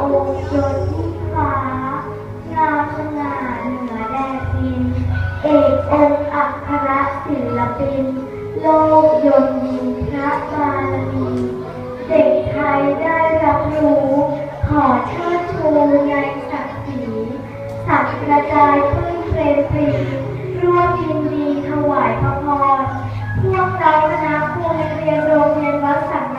องยนที่ฟ้างามสง่าเหนือแดนดิน เอกองอัครศิลปิน โลกยนดินพระบารมีเด็กไทยได้รับรู้ ขอเชิดชูในศักดิ์ศรีสักกระจายพื้นเพลงปรีร่วมยินดีถวายพระพรพวกเราคณะครูนัเรียนโรงเรียนวัดสัง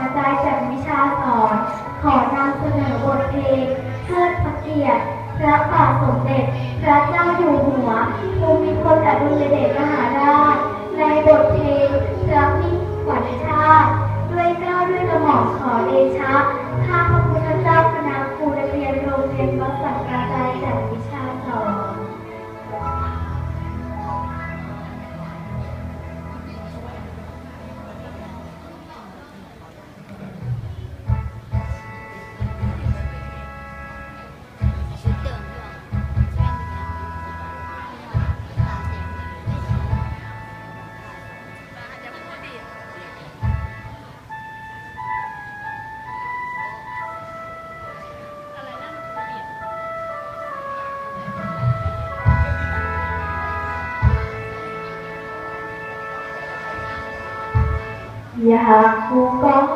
รติพระบาทสมเด็จ พระเจ้าอยู่หัวภูมิพลอดุลยเดชมหาราช ในบทเพลงรักมิ่งขวัญชาติ ด้วยเกล้าด้วยกระหม่อมขอเดชะ ข้าพระพุทธเจ้าคณะครูนักเรียนโรงเรียนวัดสังกา อยา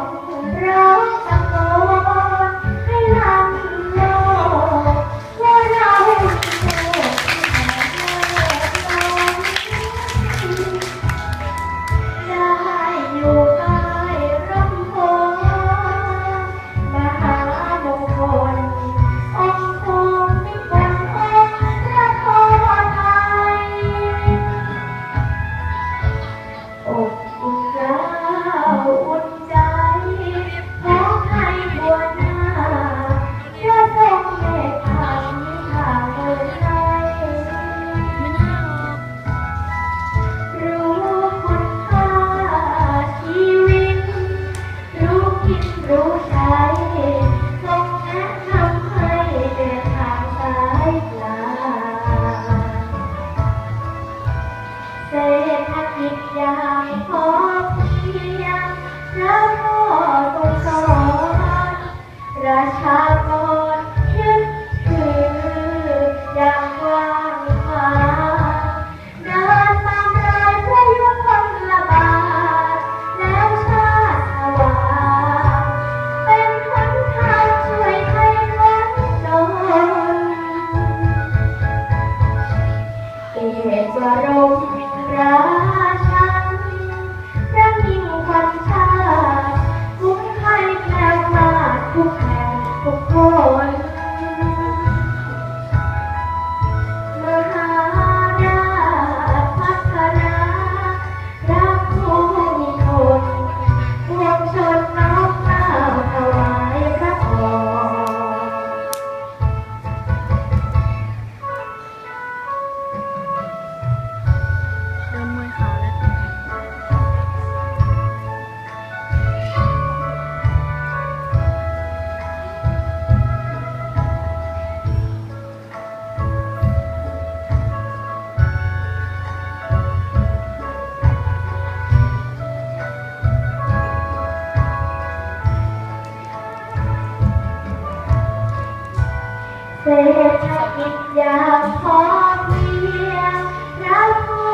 เศรษฐกิจอย่างพอเพียงแล้วก็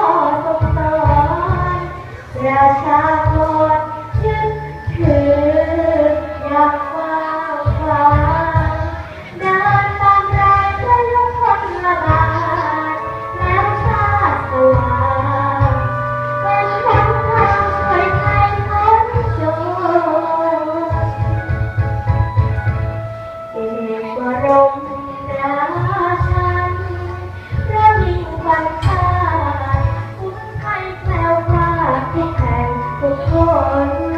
ทรงสอนราชา on.